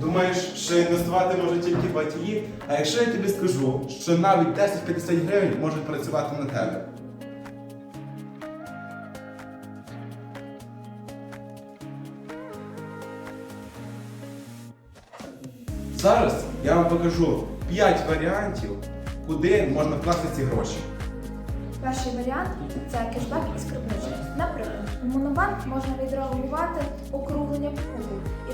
Думаєш, що інвестувати можуть тільки батьки? А якщо я тобі скажу, що навіть 10-50 гривень можуть працювати на тебе? Зараз я вам покажу 5 варіантів, куди можна вкласти ці гроші. Перший варіант це кешбек із скарбнички. Наприклад, у Монобанк можна відреагувати округлення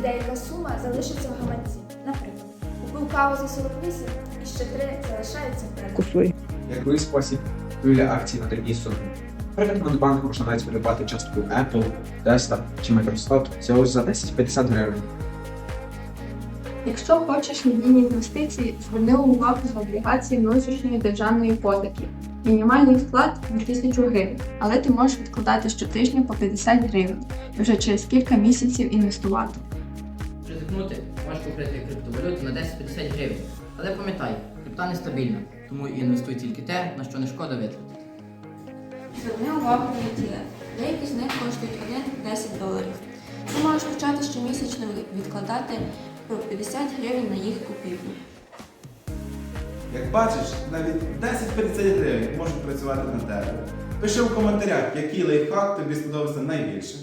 деяка сума залишиться в гаманці. Наприклад, купив каву за 48 і ще 3 залишаються в кредит. Купуй. Який спосіб купівля акцій на дрібній сумі. Наприклад, Монобанк можна навіть придбати частку Apple, Tesla чи Microsoft всього за 10-50 гривень. Якщо хочеш надійні інвестиції, зверни увагу з облігації внутрішньої державної іпотеки. Мінімальний вклад 2000 гривень, але ти можеш відкладати щотижня по 50 гривень і вже через кілька місяців інвестувати. Ризикнути можеш купити криптовалюту на 10-50 гривень. Але пам'ятай, крипта нестабільна, тому і інвестуй тільки те, на що не шкода витратити. Зверни увагу на ETF. Деякі з них коштують 1-10 доларів. Ти можеш почати щомісячно відкладати по 50 гривень на їх купівлю. Як бачиш, навіть 10-50 гривень можуть працювати на тебе. Пиши в коментарях, який лайфхак тобі сподобався найбільше.